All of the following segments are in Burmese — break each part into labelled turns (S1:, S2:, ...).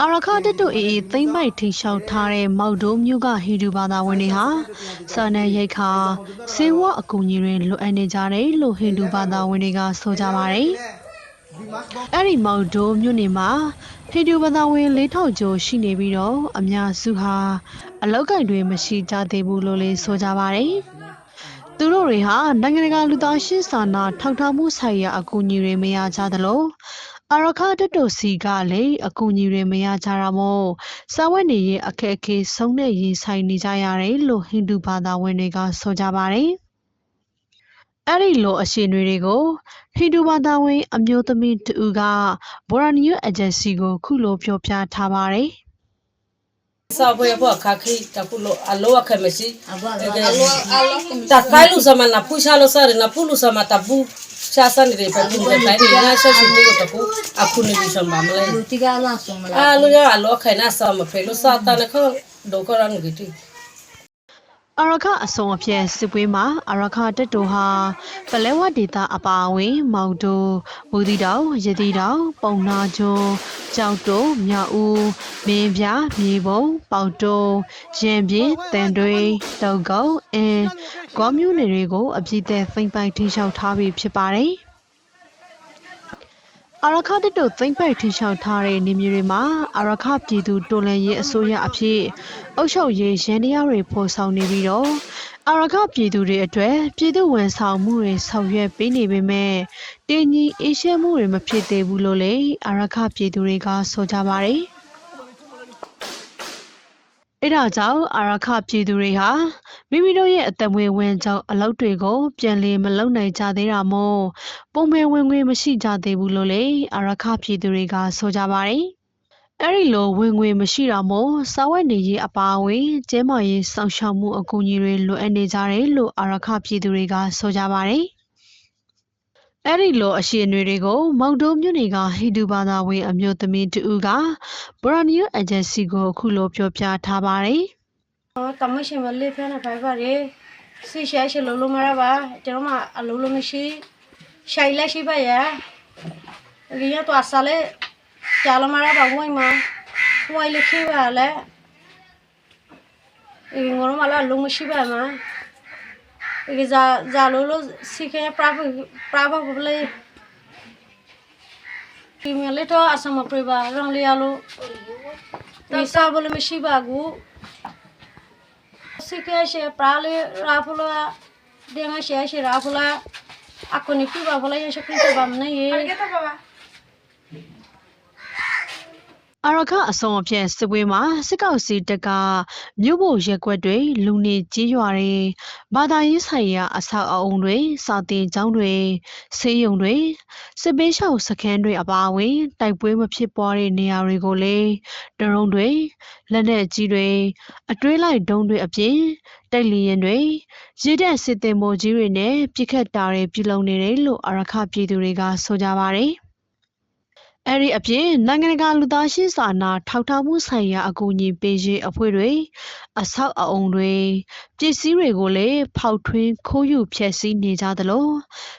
S1: အာရခတက်တို့အေးအေးသိမ့်ပိုက်ထိရှောက်ထားတဲ့မောက်ဒိုးမြို့ကဟီဒူဘာသာဝင်တွေဟာစာနယ်ရိတ်ခါစေဝအကူအညီတွေလိုအပ်နေကြတယ်လို့ဟိန္ဒူဘာသာဝင်တွေကဆိုကြပါတယ်
S2: ဒီမတ်ဘော
S1: အဲ့ဒီမောက်ဒိုးမြို့နယ်မှာဟိန္ဒူဘာသာဝင်၄ထောင်ကျော်ရှိနေပြီးတော့အများစုဟာအလောက်ကိုက်တွေမရှိကြသေးဘူးလို့လည်းဆိုကြပါတယ်သူတို့တွေဟာနိုင်ငံတကာလူသားရှင်းစာနာထောက်ထားမှုဆိုင်ရာအကူအညီတွေမရကြသလို အာရခတက်တို့စီကလည်းအကူအညီတွေမရကြတာမို့စာဝတ်နေရေးအခက်အခဲဆုံးနဲ့ရင်ဆိုင်နေကြရတယ်လို့ဟိန္ဒူဘာသာဝင်တွေကဆိုကြပါတယ်အဲ့ဒီလိုအခြေအနေတွေကိုဟိန္ဒူဘာသာဝင် အမျိုးသမီးတူကဘော်ရာနီယိုအေဂျင်စီကိုခုလိုပြောပြထားပါတယ်
S3: စာပွဲပေါ်ခါခိတခုလို့အလောအခမရှိ
S4: Alo, alo,
S3: တခိုင်လူစမနာပူချာလို့စရနာပူလူစမတပူ ရှာစနေတယ်ပဲဒီတိုင်းဒီညာဆက်ရှိနေကိုတပူ အခုနေပြီစမမလဲ
S4: tiga langsung
S3: အာ
S4: lah.
S3: လူရအလောခိုင်နာစမဖေလို့စာတနခဒိုကရန်ဂီတီ
S1: အာရခအစုံအပြည့်စစ်ပွဲမှာအာရခတက်တိုဟာပလဲဝဒေတာအပါအဝင် မောင်တိုဘူဒီတောင်ရတိတောင်ပုံနာကျွန်းကြောက်တုံမြောက်ဦးမင်းပြမြေပုံပေါတုံရင်ပြင်းတန်တွေတောက်ကုန်းအင်းဂေါမျိုးနယ်တွေကိုအပြည့်သက်ဖိမ့်ပိုက်ထိရှောက်ထားပြီးဖြစ်ပါတယ် အာရခတက်တို့သိမ့်ပိုက်ထိရှောက်ထားတဲ့နေမျိုးတွေမှာအာရခပြည်သူတော်လှန်ရေးအစိုးရအဖြစ်အုပ်ချုပ်ရေးရန်တရားတွေဖော်ဆောင်နေပြီးတော့အာရခပြည်သူတွေအတွက်ပြည်သူဝန်ဆောင်မှုတွေဆောင်ရွက်ပေးနေပေမဲ့တင်းကြီးအေးရှင်းမှုတွေမဖြစ်သေးဘူးလို့လေအာရခပြည်သူတွေကဆိုကြပါတယ်အဲဒါကြောင့်အာရခပြည်သူတွေဟာ မိမိတို့ရဲ့အသက်မွေးဝင်ကြောင်းအလုပ်တွေကိုပြန်လည်မလုပ်နိုင်ကြသေးတာမို့ပုံမှန်ဝင်ငွေမရှိကြသေးဘူးလို့လေအာရခပြည်သူတွေကဆိုကြပါတယ်။အဲ့ဒီလိုဝင်ငွေမရှိတာမို့စာဝတ်နေရေးအပါအဝင်ကျန်းမာရေးစောင့်ရှောက်မှုအကူအညီတွေလိုအပ်နေကြတယ်လို့အာရခပြည်သူတွေကဆိုကြပါတယ်။အဲ့ဒီလိုအခြေအနေတွေကိုမောင်တုံးမြို့နယ်ကဟိန္ဒူဘာသာဝင်အမျိုးသမီးတူကဘရနီယိုအေဂျင်စီကိုအခုလိုပြောပြထားပါတယ်။။
S5: ကမရှင်မလေးဖဲနဲ့ဖိုင်ပါရေစီရှာရှိလုံးလုံးမရပါကျွန်တော်မအလုံးလုံးမရှိရှိုင်လက်ရှိပါရဲ့။ဒီရတော့ဆာလေကြာလမရပါဝိုင်းမှာဝိုင်းလေးခိပါလေ။ဒီငေါမလာလုံးမရှိပါမှာ။ဒီဇာဇာလိုလိုစီခဲပရာပပရာပပလေဒီမလေးတော့အစမပြပါရောင်လျာလို့ဒီစားဘလို့မရှိပါဘူး။ শিখে সে প্রালে রাফলা ডেঙা সে রাফলা আক্ষণিক বাবলা এসব কিন্তু বামনা এ
S1: အာရခအစုံအဖြစ်စစ်ပွဲမှာစစ်ကောက်စီတပ်ကမြို့ဖို့ရက်ကွက်တွေလူနေကြီးရွာတွေဘာသာရေးဆိုင်ရာအဆောက်အအုံတွေစာတင်ကျောင်းတွေဆေးရုံတွေစစ်ပေးရှောက်စခန်းတွေအပါအဝင်တိုက်ပွဲမဖြစ်ပွားတဲ့နေရာတွေကိုလည်းဒရုန်းတွေလက်နက်ကြီးတွေအတွဲလိုက်ဒုံးတွေအပြင်တိုက်လီရင်တွေရည်တဲ့စစ်တင်မိုးကြီးတွေနဲ့ပြစ်ခတ်တာတွေပြုလုပ်နေတယ်လို့အာရခပြည်သူတွေကဆိုကြပါတယ် အဲ့ဒီအပြင်နိုင်ငံတကာလူသားရှင်းစာနာထောက်ထားမှုဆိုင်ရာအကူအညီပေးရေးအဖွဲ့တွေအဆောက်အအုံတွေပစ္စည်းတွေကိုလည်းဖောက်ထွင်းခိုးယူဖျက်ဆီးနေကြသလို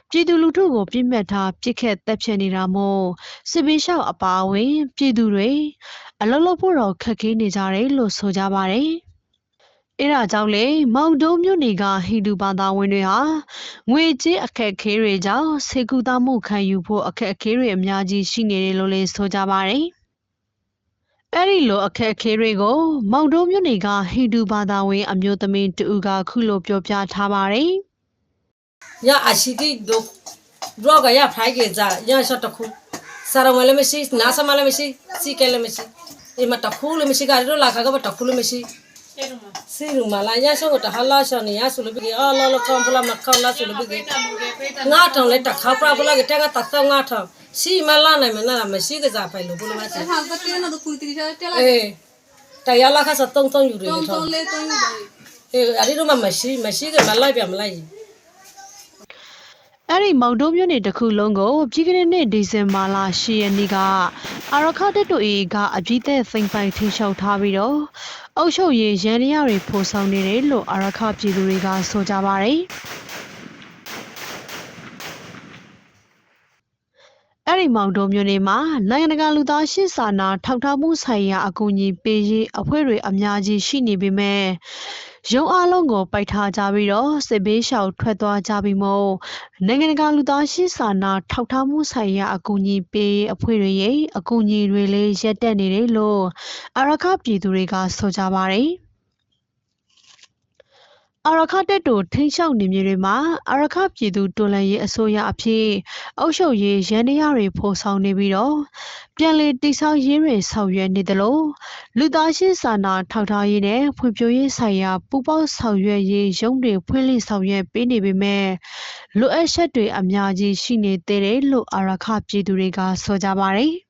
S1: ပြည်သူလူထုကိုပြစ်မှတ်ထားပြစ်ခတ်တပ်ဖြတ်နေတာမို့စစ်ပေးလျှောက်အပါအဝင် ပြည်သူတွေအလုံးလုံးဖို့တော့ခက်ခဲနေကြတယ်လို့ဆိုကြပါတယ် အဲဒါကြောင့်လေမောင်တုံးမြို့နယ်ကဟိန္ဒူဘာသာဝင်တွေဟာငွေကြေးအခက်အခဲတွေကြောင့်ဆေးကုသမှုခံယူဖို့အခက်အခဲတွေအများကြီးရှိနေတယ်လို့လည်းဆိုကြပါတယ်။အဲဒီလိုအခက်အခဲတွေကိုမောင်တုံးမြို့နယ်ကဟိန္ဒူဘာသာဝင် အမျိုးသမီးတူကခုလိုပြောပြထားပါတယ်။
S3: ရအရှိတိဒိုဘလော့ကရဖိုင်ကေဇာရရှတ်တခုစာရမလည်းမရှိနာဆမလည်းမရှိစီကလည်းမရှိဒီမှာတခုလည်းမရှိကရလာခါကတခုလည်းမရှိ စီရူမလာရရှောကတဟလာရှောနေရဆိုလို့ပြီအော်လောလောကံပလာမခေါလာဆိုလို့ပြီငါထောင်လည်းတခါပရာပလာကတကတဆောငါထောင်စီမလာနိုင်မနာမရှိကစားဖိုင်လို့ဘလို့မချေ
S4: Ha, tapi na do kuiti ja tela
S3: အေးတရားလာခါစတုံတုံယူတယ်
S4: tong
S3: ထော
S4: tong le tong ba.
S3: အေးအဲ့ဒီတော့မှမရှိမရှိကမလိုက်ပြမလိုက်
S1: အဲ့ဒီမောင်တုံးမြို့နယ်တစ်ခုလုံးကိုပြည်ကနေ့နေ့ဒီဇင်ဘာလ10ရက်နေ့ကအာရခတက်တူအေကအပြည့်သက်စိန်ပိုင်ထိရှောက်ထားပြီးတော့အုပ်ချုပ်ရေးရန်ရရတွေပို့ဆောင်နေတယ်လို့အာရခပြည်သူတွေကဆိုကြပါတယ်။အဲ့ဒီတ်မောင်တုံမြို့နယ်မှာနိုင်ငံတကာလူသားရှင်းစာနာထောက်ထားမှုဆိုင်ရာအကူအညီပေးရေးအဖွဲ့တွေအများကြီးရှိနေပေမဲ့ ရုံးအားလုံးကိုပိုက်ထားကြပြီးတော့စစ်ဘေးရှောင်ထွက်သွားကြပြီးမို့နိုင်ငံတကာလူသားရှင်းစာနာထောက်ထားမှုဆိုင်ရာအကူအညီပေးရေးအဖွဲ့တွေရဲ့အကူအညီတွေလည်းရပ်တန့်နေတယ်လို့အရခပြည်သူတွေကဆိုကြပါတယ်။ အာရခတက်တူထိန်းချုပ်နေမြေတွေမှာအာရခပြည်သူတော်လှန်ရေးအစိုးရအဖြစ်အုပ်ချုပ်ရေးရန်တရားတွေဖော်ဆောင်နေပြီးတော့ပြန်လည်တိဆောက်ရေးတွေဆောင်ရွက်နေသလိုလူသားချင်းစာနာထောက်ထားရေးနဲ့ဖွံ့ဖြိုးရေးဆိုင်ရာပူးပေါင်းဆောင်ရွက်ရေးရုံးတွေဖွင့်လှစ်ဆောင်ရွက်ပေးနေပေမဲ့လိုအပ်ချက်တွေအများကြီးရှိနေသေးတယ်လို့အာရခပြည်သူတွေကဆိုကြပါတယ်။